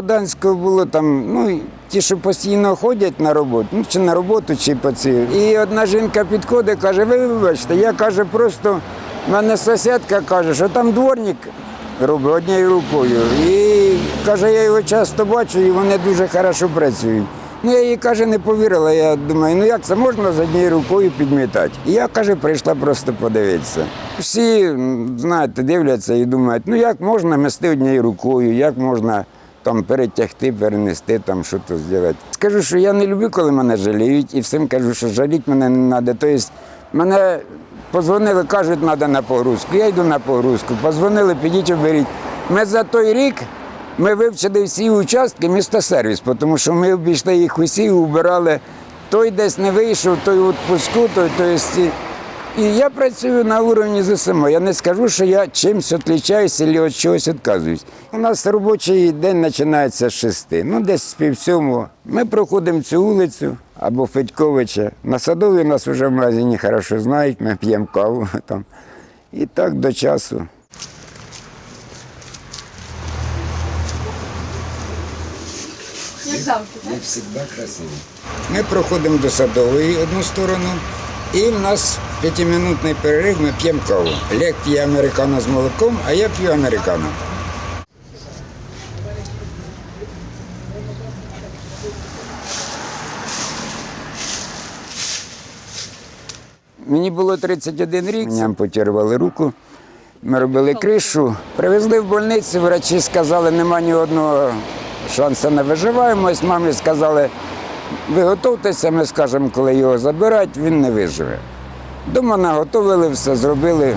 Руданського було там, ну, ті, що постійно ходять на роботу, ну, чи на роботу, чи по ці. І одна жінка підходить, каже, ви вибачте, я каже, просто в мене сусідка каже, що там дворник робить однією рукою. І каже, я його часто бачу, і вони дуже хорошо працюють. Ну, я їй каже, не повірила. Я думаю, ну як це можна з однією рукою підмітати? І я каже, прийшла просто подивитися. Всі, знаєте, дивляться і думають, ну як можна мести однією рукою, як можна там перетягти, перенести, там то зробити. Скажу, що я не люблю, коли мене жаліють, і всім кажу, що жаліть мене не треба. Тобто мене позвонили, кажуть, треба на погрузку. Я йду на погрузку. Позвонили, підіть оберіть. Ми за той рік ми вивчили всі участки міста сервіс, тому що ми обійшли їх усі, убирали. Той десь не вийшов, той у відпуску, той, то есть, і- я працюю на уровні ЗСМО. Я не скажу, що я чимось відрізняюся або від чогось відказуюсь. У нас робочий день починається з шести, ну десь з пів сьомого. Ми проходимо цю вулицю або Федьковича. На садовій нас вже в магазині хорошо знають, ми п'ємо каву там. І так до часу. Як завжди, так? Як завжди красиво. Ми проходимо до садової одну сторону, і в нас п'ятиминутний перерив, ми п'ємо каву. Лек п'є американо з молоком, а я п'ю американо. Мені було 31 рік, мені ампутували руку. Ми робили кришу, привезли в больницю, врачі сказали, нема ні одного шансу на виживаємось. Мамі сказали, ви готуйтеся, ми скажемо, коли його забирають, він не виживе. Дома наготовили все, зробили,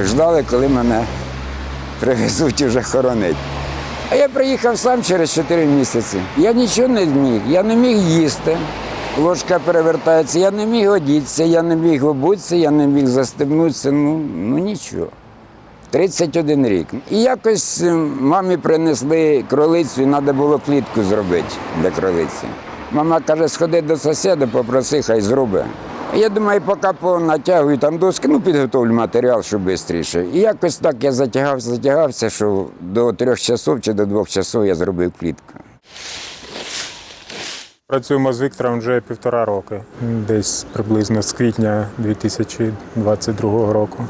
ждали, коли мене привезуть уже хоронити. А я приїхав сам через 4 місяці. Я нічого не міг, я не міг їсти. Ложка перевертається, я не міг одітися, я не міг обутися, я не міг застебнутися. Ну, ну нічого. 31 рік. І якось е, мамі принесли кролицю, і треба було клітку зробити для кролиці. Мама каже, сходи до сусіда, попроси, хай зробить. Я думаю, поки понатягую там доски, ну підготовлю матеріал, щоб швидше. І якось так я затягався, затягався, що до трьох часов чи до двох часов я зробив клітку. Працюємо з Віктором вже півтора роки, десь приблизно з квітня 2022 року.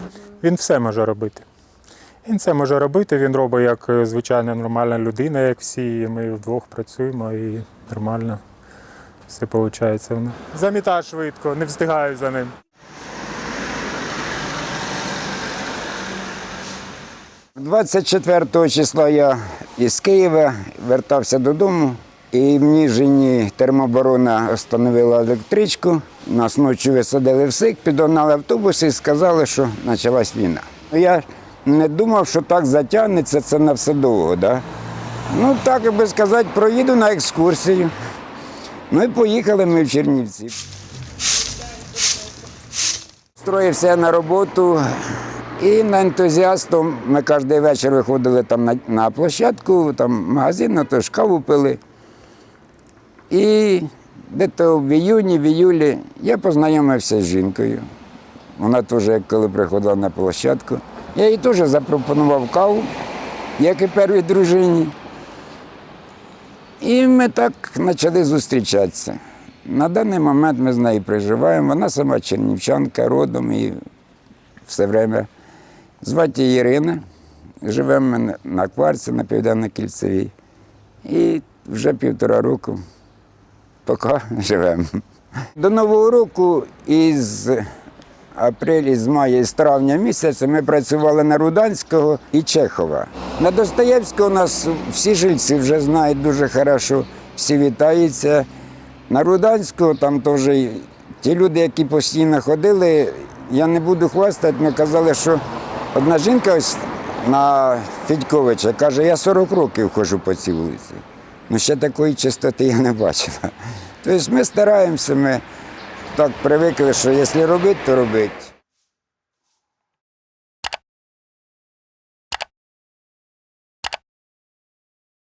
Він все може робити. Він все може робити, він робить як е, звичайна нормальна людина, як всі. І ми вдвох працюємо і нормально все виходить. Замітає швидко, не встигаю за ним. 24 числа я із Києва вертався додому, і в Ніжині термоборона встановила електричку. Нас ночі висадили в СИК, підогнали автобус і сказали, що почалась війна. Я не думав, що так затягнеться це на все довго. Да? Ну, так, як би сказати, проїду на екскурсію. Ну і поїхали ми в Чернівці. Строївся на роботу і на ентузіастом ми кожен вечір виходили там на, на площадку, там магазин, на то каву пили. І десь в іюні, в іюлі я познайомився з жінкою. Вона теж, як коли приходила на площадку, я їй теж запропонував каву, як і первій дружині. І ми так почали зустрічатися. На даний момент ми з нею проживаємо. Вона сама чернівчанка родом і все время. Звати Ірина. Живемо ми на кварці на Південно-Кільцевій. І вже півтора року поки живемо. До Нового року із апреля, з мая, з травня місяця ми працювали на Руданського і Чехова. На Достоєвського нас всі жильці вже знають дуже хорошо, всі вітаються. На Руданського там теж ті люди, які постійно ходили, я не буду хвастати, ми казали, що одна жінка ось на Федьковича каже, я 40 років ходжу по цій вулиці. Ну ще такої чистоти я не бачила. Тобто ми стараємося, ми так привикли, що якщо робити, то робити.